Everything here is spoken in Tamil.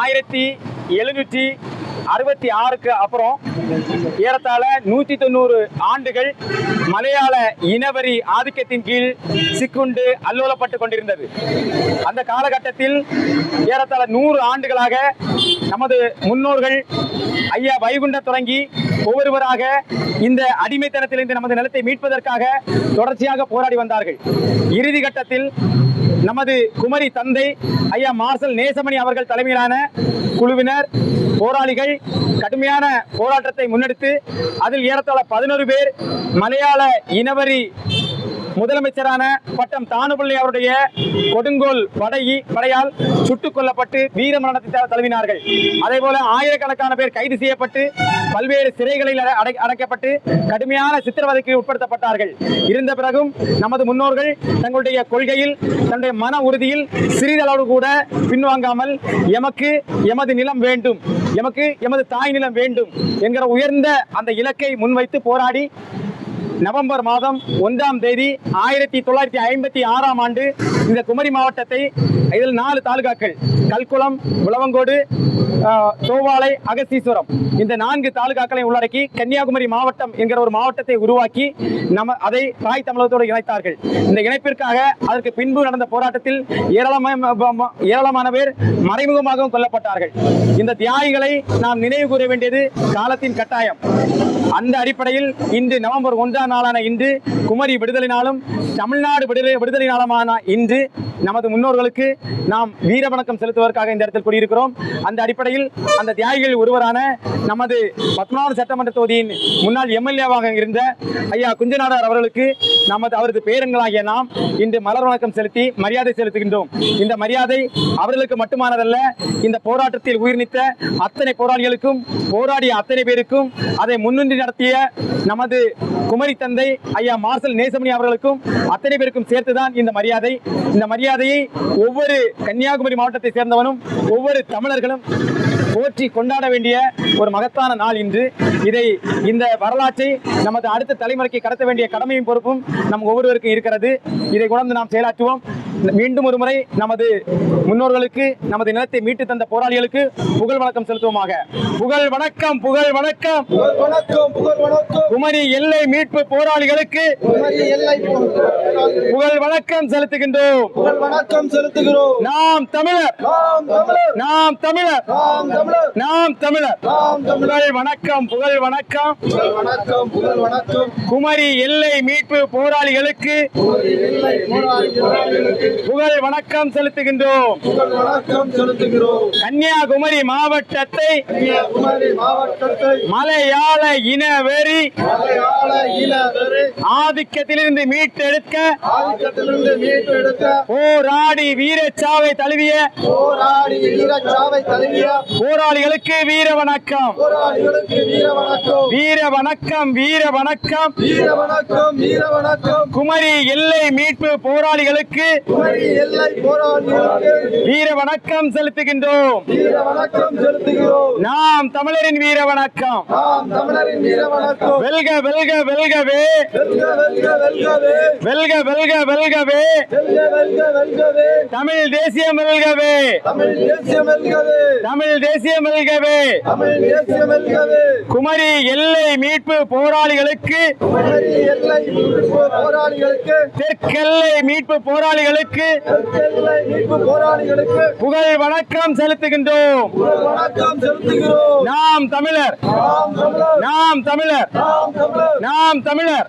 ஆயிரத்தி எழுநூற்றி அறுபத்தி ஆறுக்கு அப்புறம் ஏறத்தாழ நூற்றி தொண்ணூறு ஆண்டுகள் மலையாள இனவரி ஆதிக்கத்தின் கீழ் சிக்குண்டு அல்லோலப்பட்டு கொண்டிருந்தது. அந்த காலகட்டத்தில் ஏறத்தாழ நூறு ஆண்டுகளாக நமது முன்னோர்கள் ஐயா வைகுண்ட தொடங்கி ஒவ்வொருவராக இந்த அடிமைத்தனத்திலிருந்து நமது நிலத்தை மீட்பதற்காக தொடர்ச்சியாக போராடி வந்தார்கள். இறுதி கட்டத்தில் நமது குமரி தந்தை ஐயா மார்சல் நேசமணி அவர்கள் தலைமையிலான குழுவினர் போராளிகள் கடுமையான போராட்டத்தை முன்னெடுத்து அதில் ஏறத்தாழ பதினோரு பேர் மலையாள இனவரி முதலமைச்சரான பட்டம் தானுபிள்ளை அவருடைய கொடுங்கோல் படையி படையால் சுட்டுக் கொல்லப்பட்டு வீர மரணத்தை தழுவினார்கள். அதே போல ஆயிரக்கணக்கான பேர் கைது செய்யப்பட்டு பல்வேறு சிறைகளில் அடை- அடைக்கப்பட்டு கடுமையான சித்திரவதைக்கு உட்படுத்தப்பட்டார்கள். இருந்த பிறகும் நமது முன்னோர்கள் தங்களுடைய கொள்கையில் தன்னுடைய மன உறுதியில் சிறிதளவு கூட பின்வாங்காமல் எமக்கு எமது நிலம் வேண்டும் எமக்கு எமது தாய் நிலம் வேண்டும் என்கிற உயர்ந்த அந்த இலக்கை முன்வைத்து போராடி நவம்பர் மாதம் ஒன்றாம் தேதி ஆயிரத்தி தொள்ளாயிரத்தி ஐம்பத்தி ஆறாம் ஆண்டு இந்த குமரி மாவட்டத்தை இதில் நாலு தாலுகாக்கள் கல்குளம் உளவங்கோடு ஆஹ், தோவாளை அகஸ்தீஸ்வரம் இந்த நான்கு தாலுகாக்களை உள்ளடக்கி கன்னியாகுமரி மாவட்டம் என்கிற ஒரு மாவட்டத்தை உருவாக்கி நம்ம அதை தாய் தமிழகத்தோடு இணைத்தார்கள். இந்த இணைப்பிற்காக அதற்கு பின்பு நடந்த போராட்டத்தில் ஏராளமான ஏராளமான பேர் மறைமுகமாகவும் கொல்லப்பட்டார்கள். இந்த தியாகிகளை நாம் நினைவு கூற வேண்டியது காலத்தின் கட்டாயம். அந்த அடிப்படையில் இன்று நவம்பர் ஒன்றாம் நாளான இன்று குமரி விடுதலை நாளும் தமிழ்நாடு விடுதலை விடுதலை நாளுமான இன்று நமது முன்னோர்களுக்கு நாம் வீரவணக்கம் செலுத்துவதற்காக இந்த இடத்தில் கூடியிருக்கிறோம். அந்த அடிப்படையில் அந்த தியாகிகள் ஒருவரான நமது பத்மநாப சட்டமன்ற தொகுதியின் முன்னாள் எம்எல்ஏவாக இருந்த ஐயா குஞ்சநாடர் அவர்களுக்கு நமது அவரது பேரன்களாகிய நாம் இன்று மலர் வணக்கம் செலுத்தி மரியாதை செலுத்துகின்றோம். இந்த மரியாதை அவர்களுக்கு மட்டுமானதல்ல இந்த போராட்டத்தில் உயிர்நீத்த அத்தனை போராளிகளுக்கும் போராடிய அத்தனை பேருக்கும் அதை முன்னின்று நடத்திய நமது குமரி தந்தை ஐயா மார்சல் நேசமணி அவர்களுக்கும் அத்தனை பேருக்கும் சேர்த்துதான் இந்த மரியாதை. இந்த மரியாதையை ஒவ்வொரு கன்னியாகுமரி மாவட்டத்தை சேர்ந்தவனும் ஒவ்வொரு தமிழர்களும் போற்றி கொண்டாட வேண்டிய ஒரு மகத்தான நாள் இன்று. இதை இந்த வரலாற்றை நமது அடுத்த தலைமுறைக்கு கடத்த வேண்டிய கடமையும் பொறுப்பும் நம் ஒவ்வொருவருக்கும் இருக்கிறது. இதை கொண்டு நாம் செயலாற்றுவோம். மீண்டும் ஒரு முறை நமது முன்னோர்களுக்கு நமது நிலத்தை மீட்டு தந்த போராளிகளுக்கு புகழ் வணக்கம் செலுத்துவோமாக. புகழ் வணக்கம் புகழ் வணக்கம். குமரி எல்லை மீட்பு போராளிகளுக்கு புகழ் வணக்கம் செலுத்துகின்றோம். புகழ் வணக்கம் செலுத்துகிறோம் நாம் தமிழர். நாம் தமிழர். நாம் தமிழர். நாம் தமிழர் தமிழர் புகழ் வணக்கம் புகழ் வணக்கம். வணக்கம் புகழ் வணக்கம் குமரி எல்லை மீட்பு போராளிகளுக்கு போராளிகளுக்கு புகழ் வணக்கம் செலுத்துகின்றோம். கன்னியாகுமரி மாவட்டத்தை மலையாள இனவெறி ஆதிக்கத்திலிருந்து மீட்டெடுக்க போராடி வீரச்சாவை தழுவிய போராளிகளுக்கு வீர வணக்கம். வீர வணக்கம். வீர வணக்கம் வீர வணக்கம். வீர குமரி எல்லை மீட்பு போராளிகளுக்கு வீர வணக்கம் செலுத்துகின்றோம். நாம் தமிழரின் வீர வணக்கம். வெல்க வெல்க வெல்கவே. வெல்க வெல்க வெல்கவே. வெல்க வெல்க வெல்கவே. வெல்க வெல்க வெல்கவே. தமிழ் தேசியம் வெல்கவே. தமிழ் தேசியம் வெல்கவே. குமரி எல்லை மீட்பு போராளிகளுக்கு தெற்கெல்லை மீட்பு போராளிகளுக்கு போராளிகளுக்கு புகழ் வணக்கம் செலுத்துகின்றோம். நாம் தமிழர். நாம் தமிழர். நாம் தமிழர்.